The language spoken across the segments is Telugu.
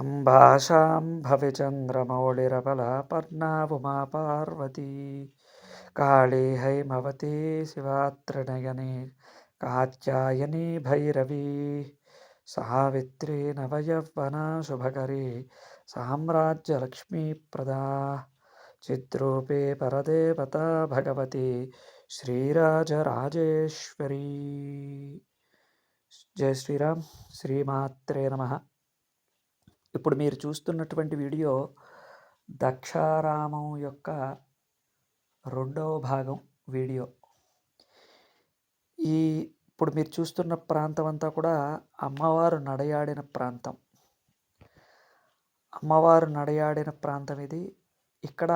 अम्भाषाम्भविचन्द्रमौलिरबलापर्णा उमा पार्वती काली हैमवती शिवात्रिनयनी कात्यायनी भैरवी सावित्री नवयवना शुभकरी साम्राज्यलक्ष्मीप्रदा चिद्रूपे परदेवता भगवती श्रीराजराजेश्वरी जय श्रीराम श्रीमात्रे नमः ఇప్పుడు మీరు చూస్తున్నటువంటి వీడియో దక్షారామం యొక్క రెండవ భాగం వీడియో. ఈ ఇప్పుడు మీరు చూస్తున్న ప్రాంతం అంతా కూడా అమ్మవారు నడయాడిన ప్రాంతం. అమ్మవారు నడయాడిన ప్రాంతం ఇది. ఇక్కడ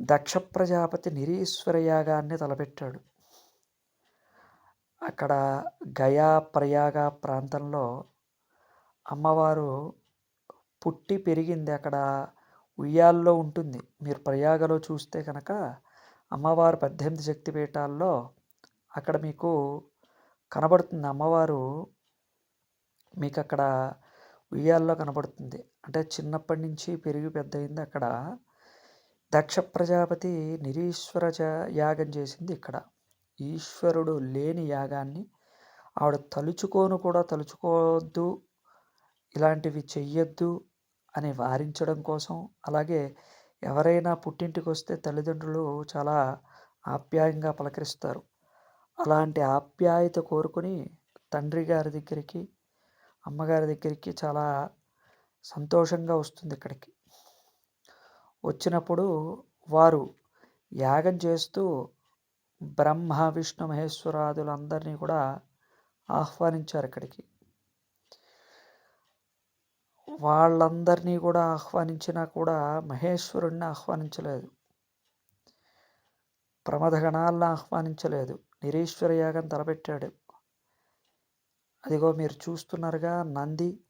దక్ష ప్రజాపతి నిరీశ్వర యాగాన్ని తలపెట్టాడు. అక్కడ గయా ప్రయాగ ప్రాంతంలో అమ్మవారు పుట్టి పెరిగింది అక్కడ ఉయ్యాల్లో ఉంటుంది. మీరు ప్రయాగలో చూస్తే కనుక అమ్మవారు పద్దెనిమిది శక్తి పీఠాల్లో అక్కడ మీకు కనబడుతుంది. అమ్మవారు మీకు అక్కడ ఉయ్యాల్లో కనబడుతుంది. అంటే చిన్నప్పటి నుంచి పెరిగి పెద్ద అయింది అక్కడ. దక్ష ప్రజాపతి నిరీశ్వర యాగం చేసింది ఇక్కడ. ఈశ్వరుడు లేని యాగాన్ని ఆవిడ తలుచుకోను కూడా తలుచుకోవద్దు ఇలాంటివి చెయ్యొద్దు అని వారించడం కోసం అలాగే ఎవరైనా పుట్టింటికి వస్తే తల్లిదండ్రులు చాలా ఆప్యాయంగా పలకరిస్తారు. అలాంటి ఆప్యాయత కోరుకొని తండ్రి గారి దగ్గరికి అమ్మగారి దగ్గరికి చాలా సంతోషంగా వస్తుంది ఇక్కడికి. వచ్చినప్పుడు వారు యాగం చేస్తూ బ్రహ్మ విష్ణు మహేశ్వరాదులందరినీ కూడా ఆహ్వానించారు ఇక్కడికి. వాళ్ళందరినీ కూడా ఆహ్వానించినా కూడా మహేశ్వరుణ్ణి ఆహ్వానించలేదు. ప్రమథగణాలను ఆహ్వానించలేదు. నిరీశ్వర యాగం తలపెట్టాడు. అదిగో మీరు చూస్తున్నారుగా నంది.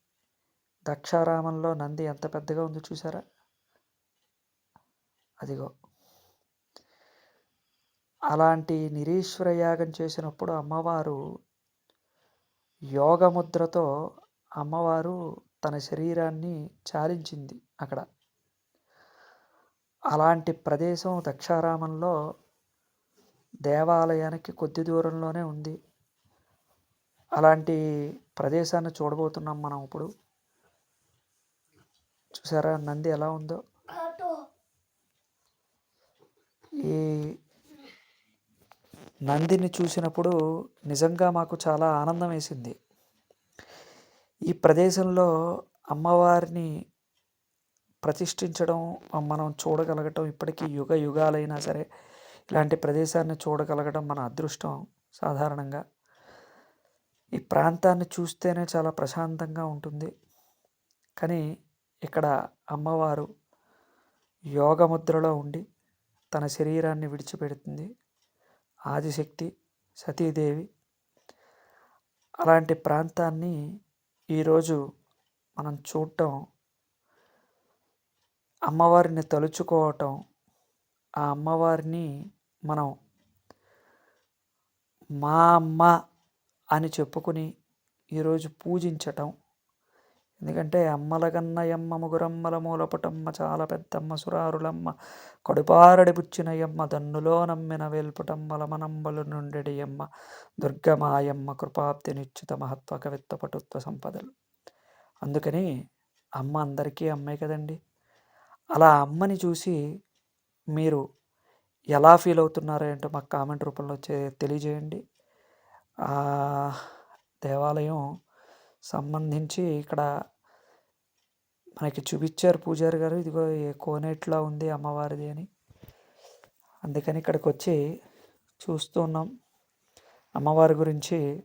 దక్షారామంలో నంది ఎంత పెద్దగా ఉందో చూసారా అదిగో. అలాంటి నిరీశ్వర యాగం చేసినప్పుడు అమ్మవారు యోగముద్రతో అమ్మవారు తన శరీరాన్ని చాలించింది అక్కడ. అలాంటి ప్రదేశం దక్షారామంలో దేవాలయానికి కొద్ది దూరంలోనే ఉంది. అలాంటి ప్రదేశాన్ని చూడబోతున్నాం మనం ఇప్పుడు. చూసారా? నంది ఎలా ఉందో? ఈ నందిని చూసినప్పుడు నిజంగా మాకు చాలా ఆనందం వేసింది. ఈ ప్రదేశంలో అమ్మవారిని ప్రతిష్ఠించడం మనం చూడగలగటం ఇప్పటికీ యుగ యుగాలైనా సరే ఇలాంటి ప్రదేశాన్ని చూడగలగడం మన అదృష్టం సాధారణంగా. ఈ ప్రాంతాన్ని చూస్తేనే చాలా ప్రశాంతంగా ఉంటుంది. కానీ ఇక్కడ అమ్మవారు యోగముద్రలో ఉండి తన శరీరాన్ని విడిచిపెడుతుంది. ఆదిశక్తి సతీదేవి. అలాంటి ప్రాంతాన్ని ఈరోజు మనం చూడటం అమ్మవారిని తలుచుకోవటం ఆ అమ్మవారిని మనం మా అమ్మ అని చెప్పుకుని ఈరోజు పూజించటం ఎందుకంటే అమ్మలగన్నయమ్మ ముగురమ్మల మూలపుటమ్మ చాలా పెద్దమ్మ సురారులమ్మ కడుపారడి పుచ్చినయమ్మ దన్నులో నమ్మిన వేల్పుటమ్మల మనంబలు నుండెడియమ్మ దుర్గమాయమ్మ కృపాప్తి నిశ్చిత మహత్వ కవిత్వ పటుత్వ సంపదలు. అందుకని అమ్మ అందరికీ అమ్మే కదండి. అలా అమ్మని చూసి మీరు ఎలా ఫీల్ అవుతున్నారో ఏంటో మాకు కామెంట్ రూపంలో తెలియజేయండి. దేవాలయం సంబంధించి ఇక్కడ మనకి చూపించారు పూజారి గారు. ఇదిగో కోనేట్లో ఉంది అమ్మవారిది అని. అందుకని ఇక్కడికి వచ్చి చూస్తూ ఉన్నాం. అమ్మవారి గురించి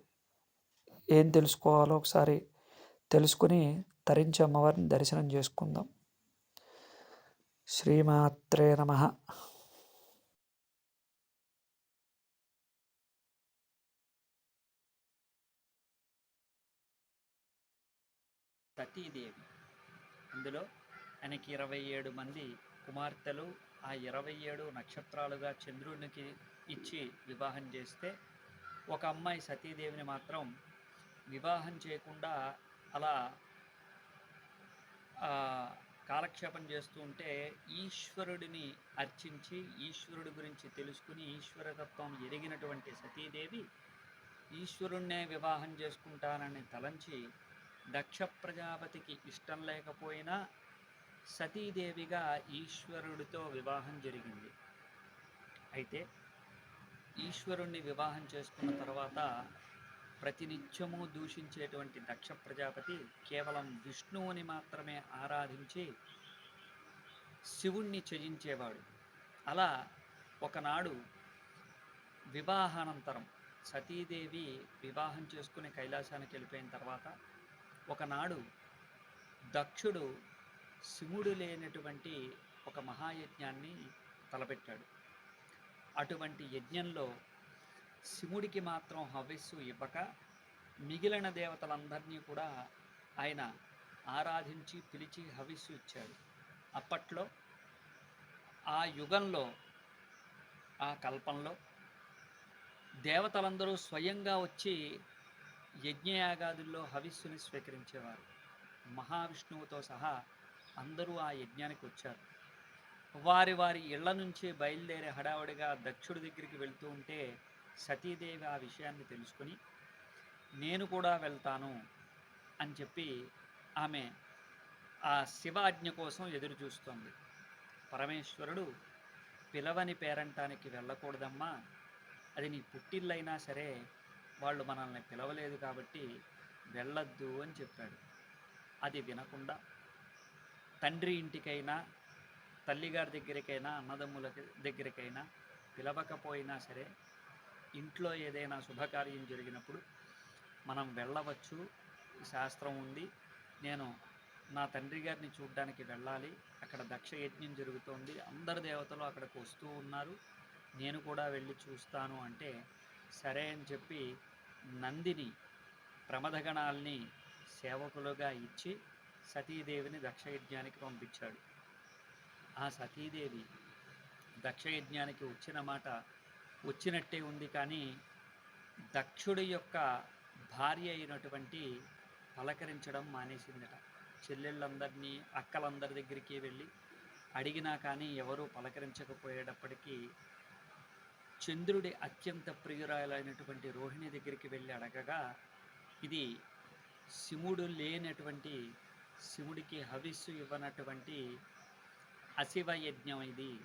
ఏం తెలుసుకోవాలో ఒకసారి తెలుసుకుని తరించి అమ్మవారిని దర్శనం చేసుకుందాం. శ్రీమాత్రే నమ. సతీదేవి. అందులో ఆయనకి ఇరవై ఏడు మంది కుమార్తెలు ఆ ఇరవై ఏడు నక్షత్రాలుగా చంద్రునికి ఇచ్చి వివాహం చేస్తే ఒక అమ్మాయి సతీదేవిని మాత్రం వివాహం చేయకుండా అలా కాలక్షేపం చేస్తూ ఉంటే ఈశ్వరుడిని అర్చించి ఈశ్వరుడి గురించి తెలుసుకుని ఈశ్వరతత్వం ఎరిగినటువంటి సతీదేవి ఈశ్వరుణ్ణే వివాహం చేసుకుంటానని తలంచి దక్ష ప్రజాపతికి ఇష్టం లేకపోయినా సతీదేవిగా ఈశ్వరుడితో వివాహం జరిగింది. అయితే ఈశ్వరుణ్ణి వివాహం చేసుకున్న తర్వాత ప్రతినిత్యము దూషించేటువంటి దక్ష ప్రజాపతి కేవలం విష్ణువుని మాత్రమే ఆరాధించి శివుణ్ణి త్యజించేవాడు. అలా ఒకనాడు వివాహానంతరం సతీదేవి వివాహం చేసుకుని కైలాసానికి వెళ్ళిపోయిన తర్వాత ఒకనాడు దక్షుడు శివుడు లేనటువంటి ఒక మహాయజ్ఞాన్ని తలపెట్టాడు. అటువంటి యజ్ఞంలో శివుడికి మాత్రం హవిస్సు ఇవ్వక మిగిలిన దేవతలందరినీ కూడా ఆయన ఆరాధించి పిలిచి హవిస్సు ఇచ్చాడు. అప్పట్లో ఆ యుగంలో ఆ కల్పంలో దేవతలందరూ స్వయంగా వచ్చి యజ్ఞయాగాదుల్లో హవిస్సుని స్వీకరించేవారు. మహావిష్ణువుతో సహా అందరూ ఆ యజ్ఞానికి వచ్చారు. వారి వారి ఇళ్ళ నుంచి బయలుదేరే హడావుడిగా దక్షుడి దగ్గరికి వెళ్తూ ఉంటే సతీదేవి ఆ విషయాన్ని తెలుసుకుని నేను కూడా వెళ్తాను అని చెప్పి ఆమె ఆ శివాజ్ఞ కోసం ఎదురు చూస్తోంది. పరమేశ్వరుడు పిలవని పేరంటానికి వెళ్ళకూడదమ్మా. అది నీ పుట్టిల్లైనా సరే వాళ్ళు మనల్ని పిలవలేదు కాబట్టి వెళ్ళొద్దు అని చెప్పాడు. అది వినకుండా తండ్రి ఇంటికైనా తల్లిగారి దగ్గరికైనా అన్నదమ్ముల దగ్గరికైనా పిలవకపోయినా సరే ఇంట్లో ఏదైనా శుభకార్యం జరిగినప్పుడు మనం వెళ్ళవచ్చు. శాస్త్రం ఉంది. నేను నా తండ్రి గారిని చూడ్డానికి వెళ్ళాలి. అక్కడ దక్ష యజ్ఞం జరుగుతోంది. అందరు దేవతలు అక్కడికి వస్తూ ఉన్నారు. నేను కూడా వెళ్ళి చూస్తాను అంటే సరే అని చెప్పి నందిని ప్రమథగణాల్ని సేవకులుగా ఇచ్చి సతీదేవిని దక్షయజ్ఞానికి పంపించాడు. ఆ సతీదేవి దక్షయజ్ఞానికి వచ్చిన మాట వచ్చినట్టే ఉంది కానీ దక్షుడి యొక్క భార్య అయినటువంటి పలకరించడం మానేసిందట. చెల్లెళ్ళందరినీ అక్కలందరి దగ్గరికి వెళ్ళి అడిగినా కానీ ఎవరూ పలకరించకపోయేటప్పటికీ చంద్రుడి అత్యంత ప్రియురాలైనటువంటి రోహిణి దగ్గరికి వెళ్ళి అడగగా ఇది శివుడు లేనటువంటి శివుడికి హవిస్సు ఇవ్వనటువంటి అశివ యజ్ఞం ఇది.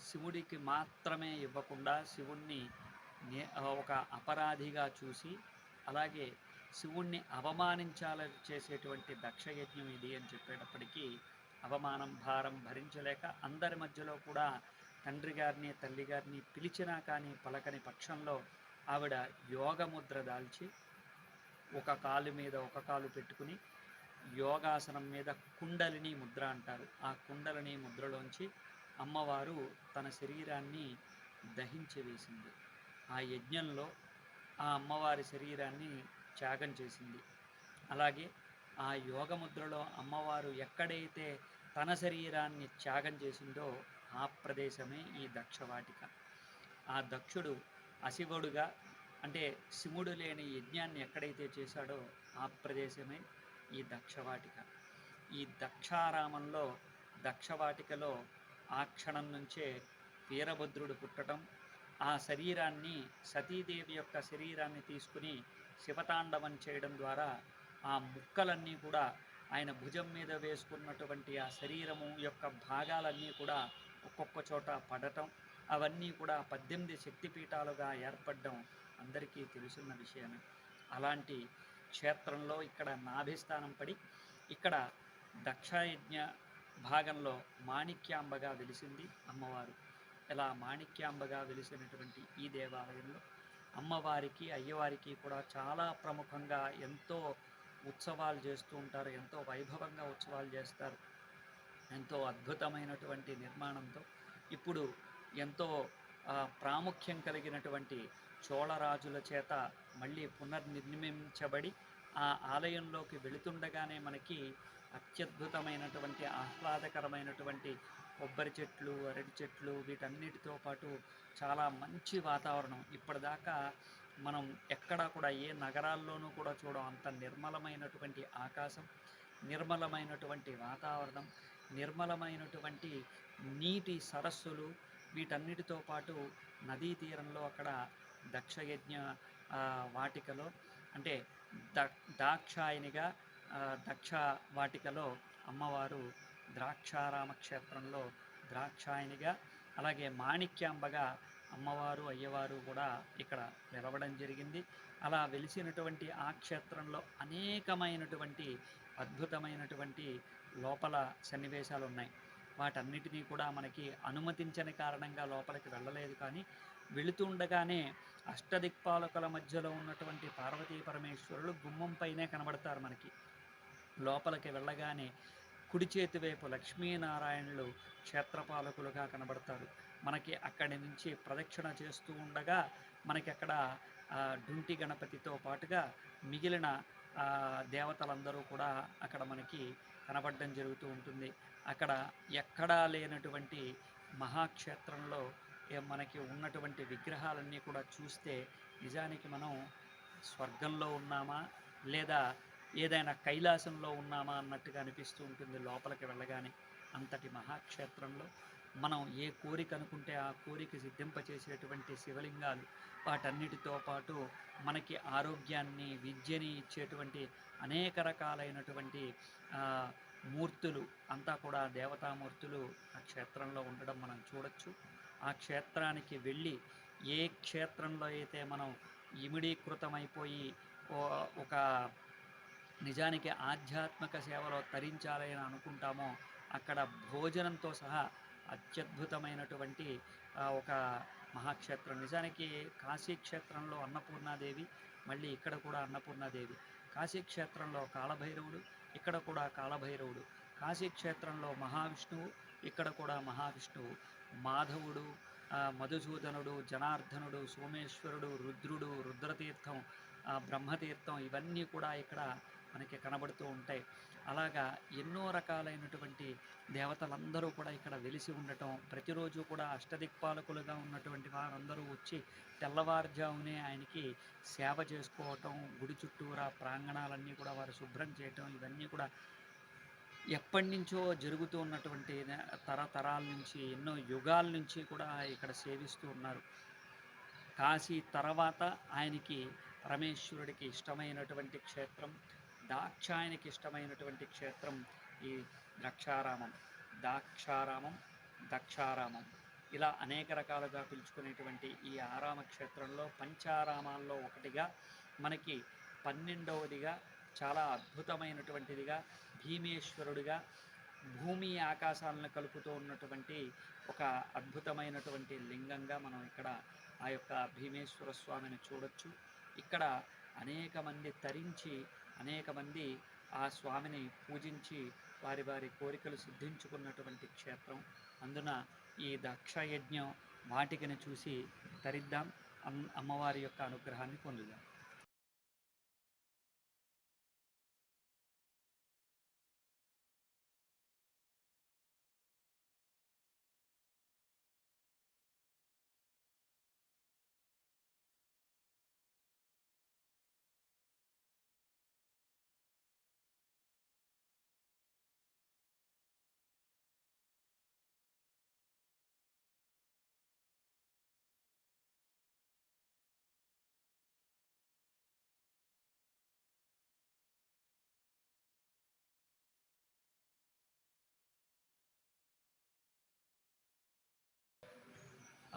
శివుడికి మాత్రమే ఇవ్వకుండా శివుణ్ణి నే- ఒక అపరాధిగా చూసి అలాగే శివుణ్ణి అవమానించాల చేసేటువంటి దక్షయజ్ఞం ఇది అని చెప్పేటప్పటికీ అవమానం భారం భరించలేక అందరి మధ్యలో కూడా తండ్రి గారిని తల్లి గారిని పిలిచినా కానీ పలకని పక్షంలో ఆవిడ యోగముద్ర దాల్చి ఒక కాలు మీద ఒక కాలు పెట్టుకుని యోగాసనం మీద కుండలిని ముద్ర అంటారు. ఆ కుండలిని ముద్రలోంచి అమ్మవారు తన శరీరాన్ని దహించి వేసింది. ఆ యజ్ఞంలో ఆ అమ్మవారి శరీరాన్ని త్యాగం చేసింది. అలాగే ఆ యోగముద్రలో అమ్మవారు ఎక్కడైతే తన శరీరాన్ని త్యాగం చేసిందో ఆ ప్రదేశమే ఈ దక్షవాటిక. ఆ దక్షుడు అశివుడుగా అంటే శివుడు లేని యజ్ఞాన్ని ఎక్కడైతే చేశాడో ఆ ప్రదేశమే ఈ దక్షవాటిక. ఈ దక్షారామంలో దక్షవాటికలో ఆ క్షణం నుంచే వీరభద్రుడు పుట్టడం ఆ శరీరాన్ని సతీదేవి యొక్క శరీరాన్ని తీసుకుని శివతాండవం చేయడం ద్వారా ఆ ముక్కలన్నీ కూడా ఆయన భుజం మీద వేసుకున్నటువంటి ఆ శరీరము యొక్క భాగాలన్నీ కూడా ఒక్కొక్క చోట పడటం అవన్నీ కూడా పద్దెనిమిది శక్తిపీఠాలుగా ఏర్పడడం అందరికీ తెలుసున్న విషయమే. అలాంటి క్షేత్రంలో ఇక్కడ నాభిస్థానం పడి ఇక్కడ దక్షయజ్ఞ భాగంలో మాణిక్యాంబగా వెలిసింది అమ్మవారు. ఇలా మాణిక్యాంబగా వెలిసినటువంటి ఈ దేవాలయంలో అమ్మవారికి అయ్యవారికి కూడా చాలా ప్రముఖంగా ఎంతో ఉత్సవాలు చేస్తూ ఉంటారు ఎంతో వైభవంగా ఉత్సవాలు చేస్తారు. ఎంతో అద్భుతమైనటువంటి నిర్మాణంతో ఇప్పుడు ఎంతో ప్రాముఖ్యం కలిగినటువంటి చోళరాజుల చేత మళ్ళీ పునర్నిర్మించబడి ఆ ఆలయంలోకి వెళుతుండగానే మనకి అత్యద్భుతమైనటువంటి ఆహ్లాదకరమైనటువంటి కొబ్బరి చెట్లు అరటి చెట్లు వీటన్నిటితో పాటు చాలా మంచి వాతావరణం. ఇప్పటిదాకా మనం ఎక్కడా కూడా ఏ నగరాల్లోనూ కూడా చూడం అంత నిర్మలమైనటువంటి ఆకాశం నిర్మలమైనటువంటి వాతావరణం. నిర్మలమైనటువంటి నీటి సరస్సులు వీటన్నిటితో పాటు నదీ తీరంలో అక్కడ దక్షయజ్ఞ వాటికలో అంటే ద దాక్షాయనిగా దక్ష వాటికలో అమ్మవారు ద్రాక్షారామ క్షేత్రంలో ద్రాక్షాయనిగా అలాగే మాణిక్యాంబగా అమ్మవారు అయ్యవారు కూడా ఇక్కడ నిలవడం జరిగింది. అలా వెలిసినటువంటి ఆ క్షేత్రంలో అనేకమైనటువంటి అద్భుతమైనటువంటి లోపల సన్నివేశాలు ఉన్నాయి వాటన్నిటినీ కూడా మనకి అనుమతించని కారణంగా లోపలికి వెళ్ళలేదు కానీ వెళుతుండగానే అష్టదిక్పాలకుల మధ్యలో ఉన్నటువంటి పార్వతీ పరమేశ్వరులు గుమ్మం పైనే కనబడతారు మనకి. లోపలికి వెళ్ళగానే కుడి చేతి వైపు లక్ష్మీనారాయణులు క్షేత్రపాలకులుగా కనబడతారు. మనకి అక్కడి నుంచి ప్రదక్షిణ చేస్తూ ఉండగా మనకి అక్కడ డుంటి గణపతితో పాటుగా మిగిలిన దేవతలందరూ కూడా అక్కడ మనకి కనబడడం జరుగుతూ ఉంటుంది. అక్కడ ఎక్కడా లేనటువంటి మహాక్షేత్రంలో మనకి ఉన్నటువంటి విగ్రహాలన్నీ కూడా చూస్తే నిజానికి మనం స్వర్గంలో ఉన్నామా? లేదా ఏదైనా కైలాసంలో ఉన్నామా? అన్నట్టుగా అనిపిస్తూ ఉంటుంది లోపలికి వెళ్ళగానే. అంతటి మహాక్షేత్రంలో మనం ఏ కోరిక అనుకుంటే ఆ కోరిక సిద్ధింపచేసేటువంటి శివలింగాలు వాటన్నిటితో పాటు మనకి ఆరోగ్యాన్ని విద్యని ఇచ్చేటువంటి అనేక రకాలైనటువంటి మూర్తులు అంతా కూడా దేవతామూర్తులు ఆ క్షేత్రంలో ఉండడం మనం చూడొచ్చు. ఆ క్షేత్రానికి వెళ్ళి ఏ క్షేత్రంలో అయితే మనం ఇమిడీకృతమైపోయి ఓ- ఒక నిజానికి ఆధ్యాత్మిక సేవలో తరించాలని అనుకుంటామో అక్కడ భోజనంతో సహా అత్యద్భుతమైనటువంటి ఒక మహాక్షేత్రం. నిజానికి కాశీ క్షేత్రంలో అన్నపూర్ణాదేవి మళ్ళీ ఇక్కడ కూడా అన్నపూర్ణాదేవి. కాశీ క్షేత్రంలో కాలభైరవుడు ఇక్కడ కూడా కాలభైరవుడు కాశీ క్షేత్రంలో మహావిష్ణువు ఇక్కడ కూడా మహావిష్ణువు. మాధవుడు మధుసూదనుడు జనార్దనుడు సోమేశ్వరుడు రుద్రుడు రుద్రతీర్థం బ్రహ్మతీర్థం ఇవన్నీ కూడా ఇక్కడ మనకి కనబడుతూ ఉంటాయి. అలాగా ఎన్నో రకాలైనటువంటి దేవతలందరూ కూడా ఇక్కడ వెలిసి ఉండటం ప్రతిరోజు కూడా అష్టదిక్పాలకులుగా ఉన్నటువంటి వారందరూ వచ్చి తెల్లవారుజామునే ఆయనకి సేవ చేసుకోవటం గుడి చుట్టూరా ప్రాంగణాలన్నీ కూడా వారు శుభ్రం చేయటం ఇవన్నీ కూడా ఎప్పటి నుంచో జరుగుతూ ఉన్నటువంటి తరతరాల నుంచి ఎన్నో యుగాల నుంచి కూడా ఇక్కడ సేవిస్తూ ఉన్నారు. కాశీ తర్వాత ఆయనకి పరమేశ్వరుడికి ఇష్టమైనటువంటి క్షేత్రం దాక్షాయనికి ఇష్టమైనటువంటి క్షేత్రం ఈ ద్రాక్షారామం. దాక్షారామం దక్షారామం. ఇలా అనేక రకాలుగా పిలుచుకునేటువంటి ఈ ఆరామ క్షేత్రంలో పంచారామాల్లో ఒకటిగా మనకి పన్నెండవదిగా చాలా అద్భుతమైనటువంటిదిగా భీమేశ్వరుడిగా భూమి ఆకాశాలను కలుపుతూ ఉన్నటువంటి ఒక అద్భుతమైనటువంటి లింగంగా మనం ఇక్కడ ఆ యొక్క భీమేశ్వర స్వామిని చూడొచ్చు. ఇక్కడ అనేక మంది తరించి అనేక మంది ఆ స్వామిని పూజించి వారి వారి కోరికలు సిద్ధించుకున్నటువంటి క్షేత్రం. అందున ఈ దక్షయజ్ఞం వాటికని చూసి తరిద్దాం. అమ్- అమ్మవారి యొక్క అనుగ్రహాన్ని పొందుదాం.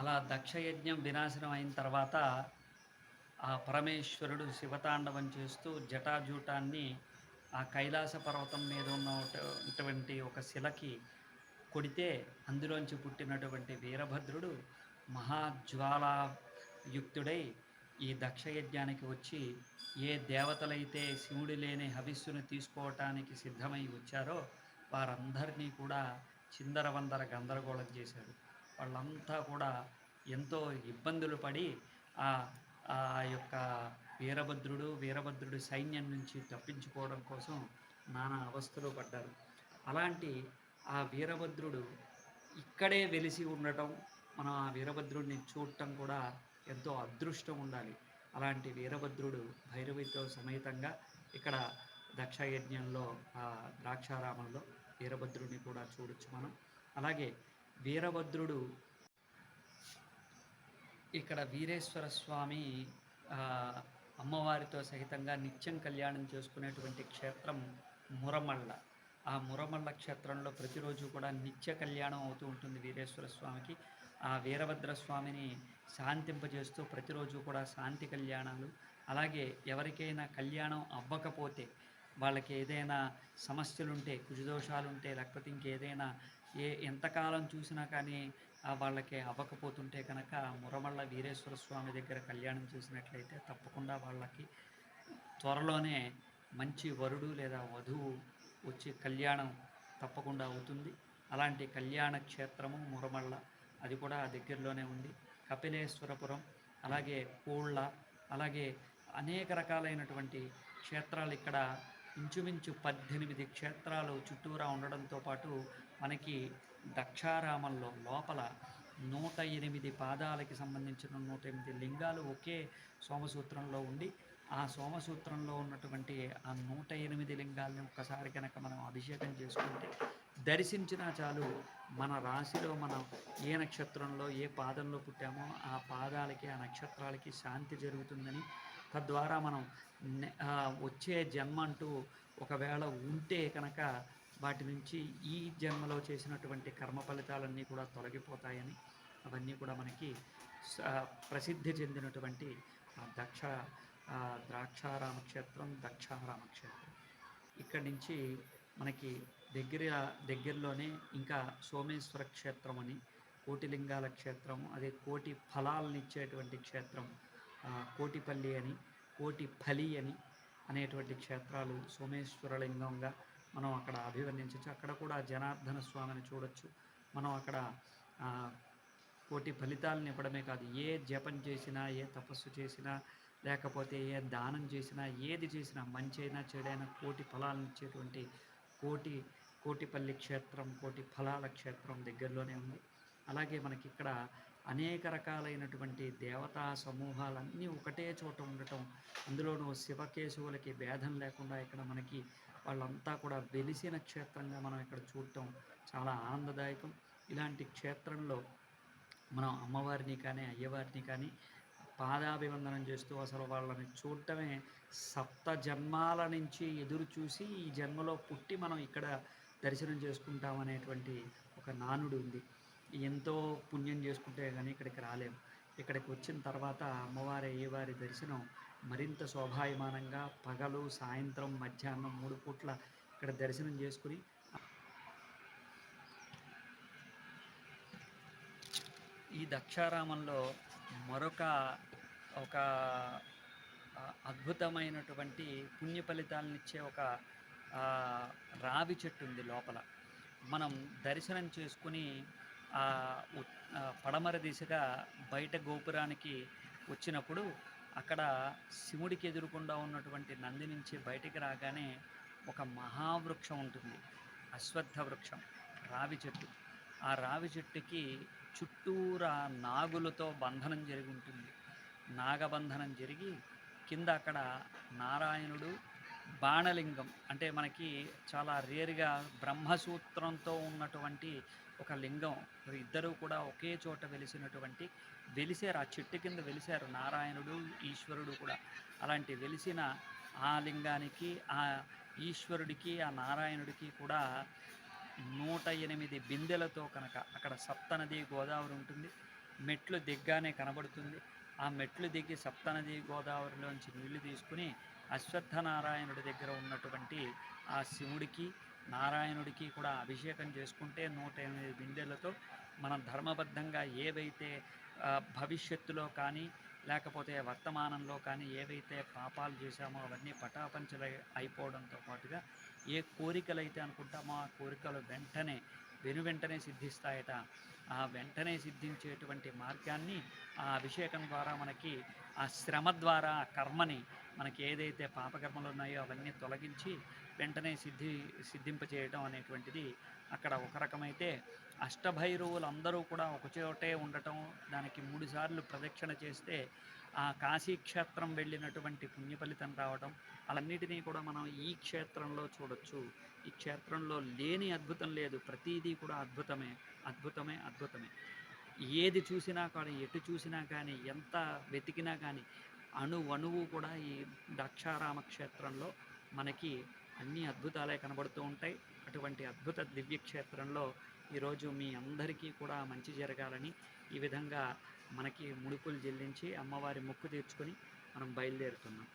అలా దక్షయజ్ఞం వినాశనం అయిన తర్వాత ఆ పరమేశ్వరుడు శివతాండవం చేస్తూ జటాజూటాన్ని ఆ కైలాస పర్వతం మీద ఉన్నటువంటి ఒక శిలకి కొడితే అందులోంచి పుట్టినటువంటి వీరభద్రుడు మహాజ్వాలాయుక్తుడై ఈ దక్షయజ్ఞానికి వచ్చి ఏ దేవతలైతే శివుడు లేని హవిస్సును తీసుకోవటానికి సిద్ధమై వచ్చారో వారందరినీ కూడా చిందరవందర గందరగోళం చేశాడు. వాళ్ళంతా కూడా ఎంతో ఇబ్బందులు పడి ఆ ఆ యొక్క వీరభద్రుడు వీరభద్రుడి సైన్యం నుంచి తప్పించుకోవడం కోసం నానా అవస్థలు పడ్డారు. అలాంటి ఆ వీరభద్రుడు ఇక్కడే వెలిసి ఉండటం మనం ఆ వీరభద్రుడిని చూడటం కూడా ఎంతో అదృష్టం ఉండాలి. అలాంటి వీరభద్రుడు భైరవితో సమేతంగా ఇక్కడ దక్షయజ్ఞంలో ఆ ద్రాక్షారామంలో వీరభద్రుడిని కూడా చూడొచ్చు మనం. అలాగే వీరభద్రుడు ఇక్కడ వీరేశ్వర స్వామి అమ్మవారితో సహితంగా నిత్యం కళ్యాణం చేసుకునేటువంటి క్షేత్రం మురమళ్ళ. ఆ మురమళ్ళ క్షేత్రంలో ప్రతిరోజు కూడా నిత్య కళ్యాణం అవుతూ ఉంటుంది వీరేశ్వర స్వామికి. ఆ వీరభద్ర స్వామిని శాంతింపజేస్తూ ప్రతిరోజు కూడా శాంతి కళ్యాణాలు. అలాగే ఎవరికైనా కళ్యాణం అవ్వకపోతే వాళ్ళకి ఏదైనా సమస్యలుంటే కుజదోషాలుంటే లేకపోతే ఇంకేదైనా ఏ ఎంతకాలం చూసినా కానీ వాళ్ళకి అవ్వకపోతుంటే కనుక మురమళ్ళ వీరేశ్వర స్వామి దగ్గర కళ్యాణం చేసినట్లయితే తప్పకుండా వాళ్ళకి త్వరలోనే మంచి వరుడు లేదా వధువు వచ్చి కళ్యాణం తప్పకుండా అవుతుంది. అలాంటి కళ్యాణ క్షేత్రము మురమళ్ళ అది కూడా దగ్గరలోనే ఉంది. కపిలేశ్వరపురం అలాగే కోళ్ళ అలాగే అనేక రకాలైనటువంటి క్షేత్రాలు ఇక్కడ ఇంచుమించు పద్దెనిమిది క్షేత్రాలు చుట్టూరా ఉండడంతో పాటు మనకి దక్షారామంలో లోపల నూట ఎనిమిది పాదాలకి సంబంధించిన నూట ఎనిమిది లింగాలు ఒకే సోమసూత్రంలో ఉండి ఆ సోమసూత్రంలో ఉన్నటువంటి ఆ నూట ఎనిమిది లింగాలని ఒక్కసారి కనుక మనం అభిషేకం చేసుకుంటే దర్శించినా చాలు మన రాశిలో మనం ఏ నక్షత్రంలో ఏ పాదంలో పుట్టామో ఆ పాదాలకి ఆ నక్షత్రాలకి శాంతి జరుగుతుందని తద్వారా మనం వచ్చే జన్మ అంటూ ఒకవేళ ఉంటే కనుక వాటి నుంచి ఈ జన్మలో చేసినటువంటి కర్మ ఫలితాలన్నీ కూడా తొలగిపోతాయని అవన్నీ కూడా మనకి స- ప్రసిద్ధి చెందినటువంటి దక్ష ద్రాక్షారామ క్షేత్రం దక్షారామ క్షేత్రం ఇక్కడి నుంచి మనకి దగ్గర దగ్గరలోనే ఇంకా సోమేశ్వర క్షేత్రం అని కోటిలింగాల క్షేత్రం అదే కోటి ఫలాలను ఇచ్చేటువంటి క్షేత్రం కోటిపల్లి అని కోటి ఫలి అని అనేటువంటి క్షేత్రాలు సోమేశ్వర లింగంగా మనం అక్కడ అభివర్ణించవచ్చు. అక్కడ కూడా జనార్దన స్వామిని చూడొచ్చు. మనం అక్కడ కోటి ఫలితాలను ఇవ్వడమే కాదు ఏ జపం చేసినా ఏ తపస్సు చేసినా లేకపోతే ఏ దానం చేసినా ఏది చేసినా మంచి అయినా చెడైనా కోటి ఫలాలను ఇచ్చేటువంటి కోటి కోటిపల్లి క్షేత్రం కోటి ఫలాల క్షేత్రం దగ్గరలోనే ఉంది. అలాగే మనకి ఇక్కడ అనేక రకాలైనటువంటి దేవతా సమూహాలన్నీ ఒకటే చోట ఉండటం అందులోనూ శివకేశవులకి భేదం లేకుండా ఇక్కడ మనకి వాళ్ళంతా కూడా వెలిసిన క్షేత్రంగా మనం ఇక్కడ చూడటం చాలా ఆనందదాయకం. ఇలాంటి క్షేత్రంలో మనం అమ్మవారిని కానీ అయ్యవారిని కానీ పాదాభివందనం చేస్తూ అసలు వాళ్ళని చూడటమే సప్త జన్మాల నుంచి ఎదురు చూసి ఈ జన్మలో పుట్టి మనం ఇక్కడ దర్శనం చేసుకుంటాం అనేటువంటి ఒక నానుడు ఉంది. ఎంతో పుణ్యం చేసుకుంటే కానీ ఇక్కడికి రాలేము ఇక్కడికి వచ్చిన తర్వాత అమ్మవారి అయ్యవారి దర్శనం మరింత శోభాయమానంగా పగలు సాయంత్రం మధ్యాహ్నం మూడు పూట్ల ఇక్కడ దర్శనం చేసుకుని ఈ దక్షారామంలో మరొక ఒక అద్భుతమైనటువంటి పుణ్య ఫలితాలను ఇచ్చే ఒక రావి చెట్టు ఉంది లోపల. మనం దర్శనం చేసుకుని ఆ పడమర దిశగా బయట గోపురానికి వచ్చినప్పుడు అక్కడ శివుడికి ఎదురుకుండా ఉన్నటువంటి నంది నుంచి బయటికి రాగానే ఒక మహావృక్షం ఉంటుంది. అశ్వత్థ వృక్షం రావి చెట్టు. ఆ రావి చెట్టుకి చుట్టూరా నాగులతో బంధనం జరిగి ఉంటుంది. నాగబంధనం జరిగి కింద అక్కడ నారాయణుడు బాణలింగం అంటే మనకి చాలా రేరుగా బ్రహ్మసూత్రంతో ఉన్నటువంటి ఒక లింగం. ఇద్దరు కూడా ఒకే చోట వెలిసినటువంటి వెలిసారు ఆ చెట్టు కింద వెలిసారు నారాయణుడు ఈశ్వరుడు కూడా. అలాంటి వెలిసిన ఆ లింగానికి ఆ ఈశ్వరుడికి ఆ నారాయణుడికి కూడా నూట ఎనిమిది బిందెలతో కనుక అక్కడ సప్తనది గోదావరి ఉంటుంది. మెట్లు దిగ్గానే కనబడుతుంది. ఆ మెట్లు దిగి సప్తనది గోదావరిలోంచి నీళ్ళు తీసుకుని అశ్వత్థనారాయణుడి దగ్గర ఉన్నటువంటి ఆ శివుడికి నారాయణుడికి కూడా అభిషేకం చేసుకుంటే నూట ఎనిమిది బిందెలతో మనం ధర్మబద్ధంగా ఏవైతే భవిష్యత్తులో కానీ లేకపోతే వర్తమానంలో కానీ ఏవైతే పాపాలు చేశామో అవన్నీ పటాపంచలు అయిపోవడంతో పాటుగా ఏ కోరికలు అయితే అనుకుంటామో ఆ కోరికలు వెంటనే వెను వెంటనే సిద్ధిస్తాయట. ఆ వెంటనే సిద్ధించేటువంటి మార్గాన్ని ఆ అభిషేకం ద్వారా మనకి ఆ శ్రమ ద్వారా ఆ కర్మని మనకి ఏదైతే పాపకర్మలు ఉన్నాయో అవన్నీ తొలగించి వెంటనే సిద్ధి సిద్ధింపచేయడం అనేటువంటిది అక్కడ ఒక రకమైతే అష్టభైరవులు అందరూ కూడా ఒకచోటే ఉండటం దానికి మూడుసార్లు ప్రదక్షిణ చేస్తే ఆ కాశీ క్షేత్రం వెళ్ళినటువంటి పుణ్య ఫలితం రావడం అలన్నిటినీ కూడా మనం ఈ క్షేత్రంలో చూడొచ్చు. ఈ క్షేత్రంలో లేని అద్భుతం లేదు. ప్రతిదీ కూడా అద్భుతమే అద్భుతమే అద్భుతమే. ఏది చూసినా కానీ ఎటు చూసినా కానీ ఎంత వెతికినా కానీ అణు అణువు కూడా ఈ ద్రాక్షారామ క్షేత్రంలో మనకి అన్ని అద్భుతాలే కనబడుతూ ఉంటాయి. అటువంటి అద్భుత దివ్య క్షేత్రంలో ఈరోజు మీ అందరికీ కూడా మంచి జరగాలని ఈ విధంగా మనకి ముడుపులు చెల్లించి అమ్మవారి మొక్కు తీర్చుకొని మనం బయలుదేరుతున్నాం.